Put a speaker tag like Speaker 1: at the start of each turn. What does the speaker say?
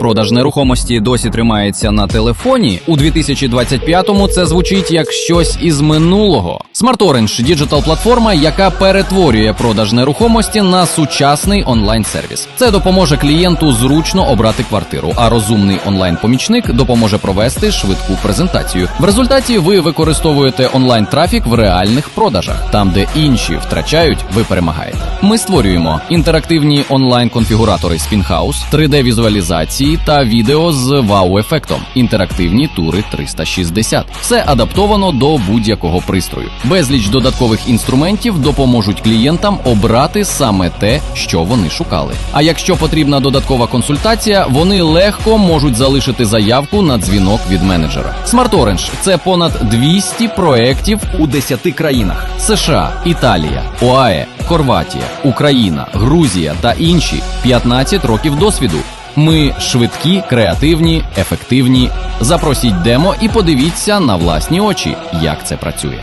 Speaker 1: продаж нерухомості досі тримається на телефоні, у 2025-му це звучить як щось із минулого. Smart Orange – діджитал-платформа, яка перетворює продаж нерухомості на сучасний онлайн-сервіс. Це допоможе клієнту зручно обрати квартиру, а розумний онлайн-помічник допоможе провести швидку презентацію. В результаті ви використовуєте онлайн-трафік в реальних продажах, там, де інші втрачають, ви перемагаєте. Ми створюємо інтерактивні онлайн-конфігуратори Spinhouse, 3D-візуалізації та відео з вау-ефектом, інтерактивні тури 360. Все адаптовано до будь-якого пристрою. Безліч додаткових інструментів допоможуть клієнтам обрати саме те, що вони шукали. А якщо потрібна додаткова консультація, вони легко можуть залишити заявку на дзвінок від менеджера. Smart Orange – це понад 200 проєктів у 10 країнах: США, Італія, ОАЕ, Хорватія, Україна, Грузія та інші 15 років досвіду. Ми швидкі, креативні, ефективні. Запросіть демо і подивіться на власні очі, як це працює.